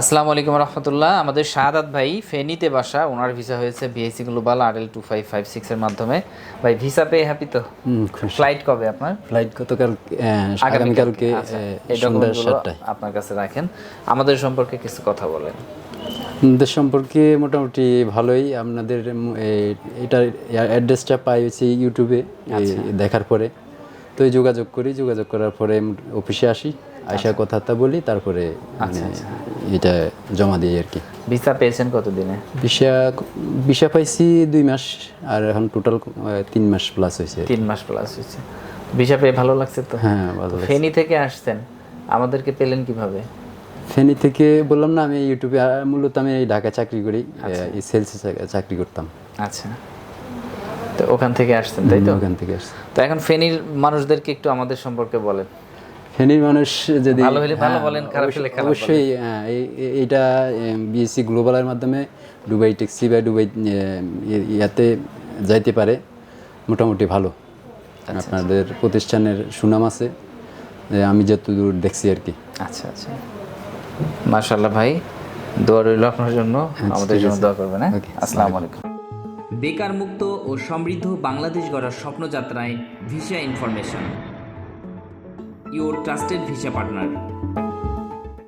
আসসালামু আলাইকুম রহমতুল্লাহ। আমাদের শাহাদাত ভাই ফেনীতে বাসা। ওনার ভিসা হয়েছে বিএসসি গ্লোবাল আর এল টু ফাইভ ফাইভ সিক্সের মাধ্যমে। ভাই ভিসা পেয়ে হ্যাপি তো? ফ্লাইট কবে আপনার? ফ্লাইট গতকাল আগামীকালকে। আচ্ছা, আপনার কাছে রাখেন। আমাদের সম্পর্কে কিছু কথা বলেন। আমাদের সম্পর্কে মোটামুটি ভালোই। আপনাদের এটার অ্যাড্রেসটা পাই হচ্ছে ইউটিউবে দেখার পরে। তো যোগাযোগ করি। যোগাযোগ করার পরে অফিসে আসি আইসা কথাবার্তা বলি তারপরে মানে এটা জমা দিই আর কি। ভিসা পেয়েছেন কতদিনে? ভিসা ভিসা পাইছি দুই মাস আর এখন টোটাল তিন মাস প্লাস হয়েছে তিন মাস প্লাস হয়েছে ভিসা পেয়ে ভালো লাগছে তো? হ্যাঁ ভালো। ফেনী থেকে আসছেন। আমাদেরকে পেলেন কীভাবে? ফেনী থেকে বললাম না আমি ইউটিউবে মূলত আমি এই ঢাকায় চাকরি করি এই সেলসে চাকরি করতাম। আচ্ছা। তো ওখান থেকে আসছেন তাই তো? ওখান থেকে আসছি। তো এখন ফেনীর মানুষদেরকে একটু আমাদের সম্পর্কে বলেন। ফেনীর মানুষ যদি ভালো হলে ভালো হ্যাঁ, বলেন, খারাপ হলে খারাপ অবশ্যই হ্যাঁ, এইটা বিএসসি গ্লোবালের মাধ্যমে দুবাই ট্যাক্সি বা দুবাই ইয়াতে যাইতে পারে মোটামুটি ভালো। আচ্ছা, আপনাদের প্রতিষ্ঠানের সুনাম আছে যে আমি যতদূর দেখছি আর কি। আচ্ছা আচ্ছা। মাশাল্লাহ ভাই দোয়া রইল আপনার জন্য। আমাদের জন্য দোয়া করবেন হ্যাঁ? আসসালামু আলাইকুম। বেকার মুক্ত ও সমৃদ্ধ বাংলাদেশ গড়ার স্বপ্নযাত্রায় visa information. Your trusted visa partner